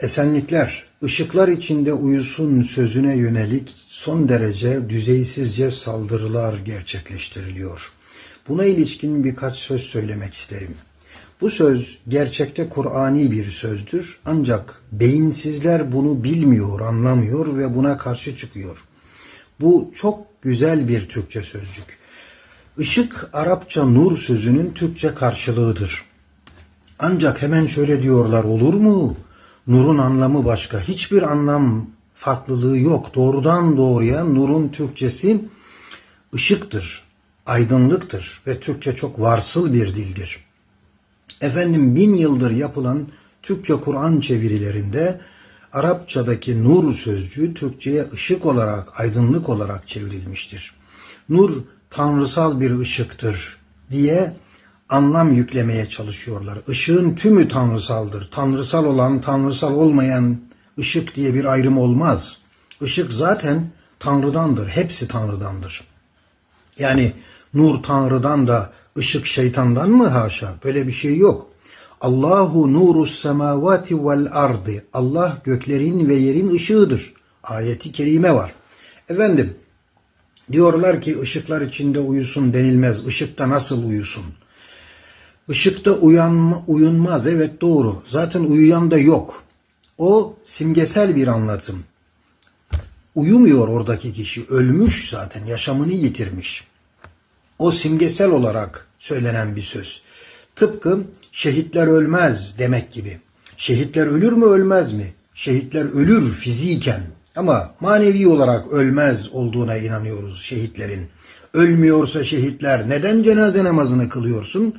Esenlikler, ışıklar içinde uyusun sözüne yönelik son derece düzeysizce saldırılar gerçekleştiriliyor. Buna ilişkin birkaç söz söylemek isterim. Bu söz gerçekte Kur'ani bir sözdür ancak beyinsizler bunu bilmiyor, anlamıyor ve buna karşı çıkıyor. Bu çok güzel bir Türkçe sözcük. Işık Arapça nur sözünün Türkçe karşılığıdır. Ancak hemen şöyle diyorlar olur mu? Nurun anlamı başka. Hiçbir anlam farklılığı yok. Doğrudan doğruya nurun Türkçesi ışıktır, aydınlıktır ve Türkçe çok varsıl bir dildir. Efendim bin yıldır yapılan Türkçe Kur'an çevirilerinde Arapçadaki nur sözcüğü Türkçe'ye ışık olarak, aydınlık olarak çevrilmiştir. Nur tanrısal bir ışıktır diye anlam yüklemeye çalışıyorlar. Işığın tümü tanrısaldır. Tanrısal olan, tanrısal olmayan ışık diye bir ayrım olmaz. Işık zaten Tanrı'dandır. Hepsi Tanrı'dandır. Yani nur Tanrı'dan da ışık şeytandan mı haşa? Böyle bir şey yok. Allahu nurus semavati vel ardı. Allah göklerin ve yerin ışığıdır. Ayeti kerime var. Efendim diyorlar ki ışıklar içinde uyusun denilmez. Işıkta nasıl uyusun? Işıkta uyanma, uyunmaz. Evet doğru. Zaten uyuyan da yok. O simgesel bir anlatım. Uyumuyor oradaki kişi. Ölmüş zaten. Yaşamını yitirmiş. O simgesel olarak söylenen bir söz. Tıpkı şehitler ölmez demek gibi. Şehitler ölür mü ölmez mi? Şehitler ölür fiziken ama manevi olarak ölmez olduğuna inanıyoruz şehitlerin. Ölmüyorsa şehitler neden cenaze namazını kılıyorsun?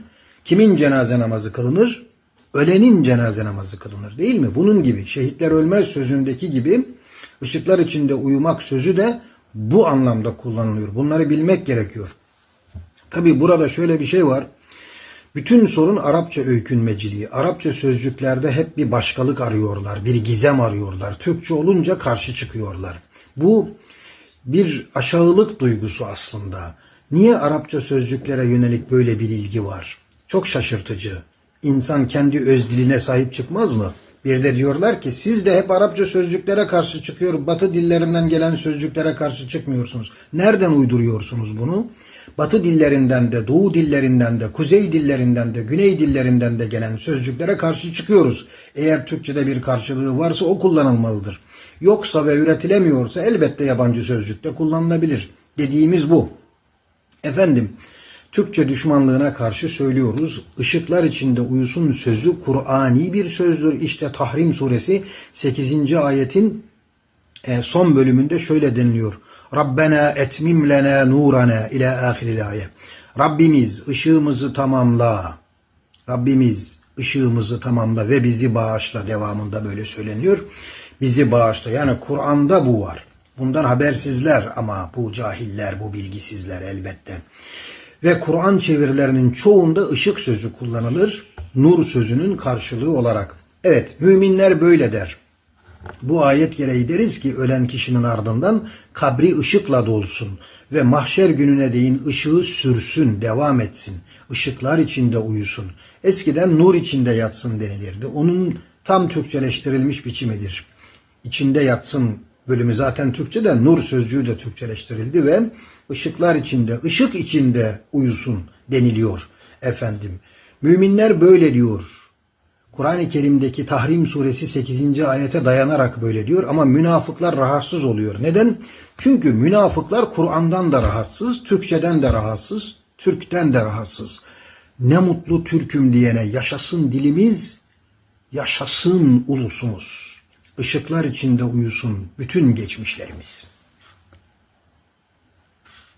Kimin cenaze namazı kılınır? Ölenin cenaze namazı kılınır değil mi? Bunun gibi şehitler ölmez sözündeki gibi ışıklar içinde uyumak sözü de bu anlamda kullanılıyor. Bunları bilmek gerekiyor. Tabi burada şöyle bir şey var. Bütün sorun Arapça öykünmeciliği. Arapça sözcüklerde hep bir başkalık arıyorlar, bir gizem arıyorlar. Türkçe olunca karşı çıkıyorlar. Bu bir aşağılık duygusu aslında. Niye Arapça sözcüklere yönelik böyle bir ilgi var? Çok şaşırtıcı. İnsan kendi öz diline sahip çıkmaz mı? Bir de diyorlar ki siz de hep Arapça sözcüklere karşı çıkıyor, Batı dillerinden gelen sözcüklere karşı çıkmıyorsunuz. Nereden uyduruyorsunuz bunu? Batı dillerinden de, Doğu dillerinden de, Kuzey dillerinden de, Güney dillerinden de gelen sözcüklere karşı çıkıyoruz. Eğer Türkçe'de bir karşılığı varsa o kullanılmalıdır. Yoksa ve üretilemiyorsa elbette yabancı sözcükte kullanılabilir. Dediğimiz bu. Efendim, Türkçe düşmanlığına karşı söylüyoruz. Işıklar içinde uyusun sözü Kur'ani bir sözdür. İşte Tahrim suresi 8. ayetin e, son bölümünde şöyle deniliyor. Rabbena etmim lena nurana ila ahiril ayet. Rabbimiz ışığımızı tamamla. Rabbimiz ışığımızı tamamla ve bizi bağışla devamında böyle söyleniyor. Bizi bağışla. Yani Kur'an'da bu var. Bundan habersizler ama bu cahiller, bu bilgisizler elbette. Ve Kur'an çevirilerinin çoğunda ışık sözü kullanılır. Nur sözünün karşılığı olarak. Evet, müminler böyle der. Bu ayet gereği deriz ki ölen kişinin ardından kabri ışıkla dolsun ve mahşer gününe değin ışığı sürsün, devam etsin. Işıklar içinde uyusun. Eskiden nur içinde yatsın denilirdi. Onun tam Türkçeleştirilmiş biçimidir. İçinde yatsın bölümü zaten Türkçe'de nur sözcüğü de Türkçeleştirildi ve ışıklar içinde, ışık içinde uyusun deniliyor efendim. Müminler böyle diyor. Kur'an-ı Kerim'deki Tahrim suresi 8. ayete dayanarak böyle diyor ama münafıklar rahatsız oluyor. Neden? Çünkü münafıklar Kur'an'dan da rahatsız, Türkçeden de rahatsız, Türk'ten de rahatsız. Ne mutlu Türk'üm diyene yaşasın dilimiz, yaşasın ulusumuz. Işıklar içinde uyusun bütün geçmişlerimiz.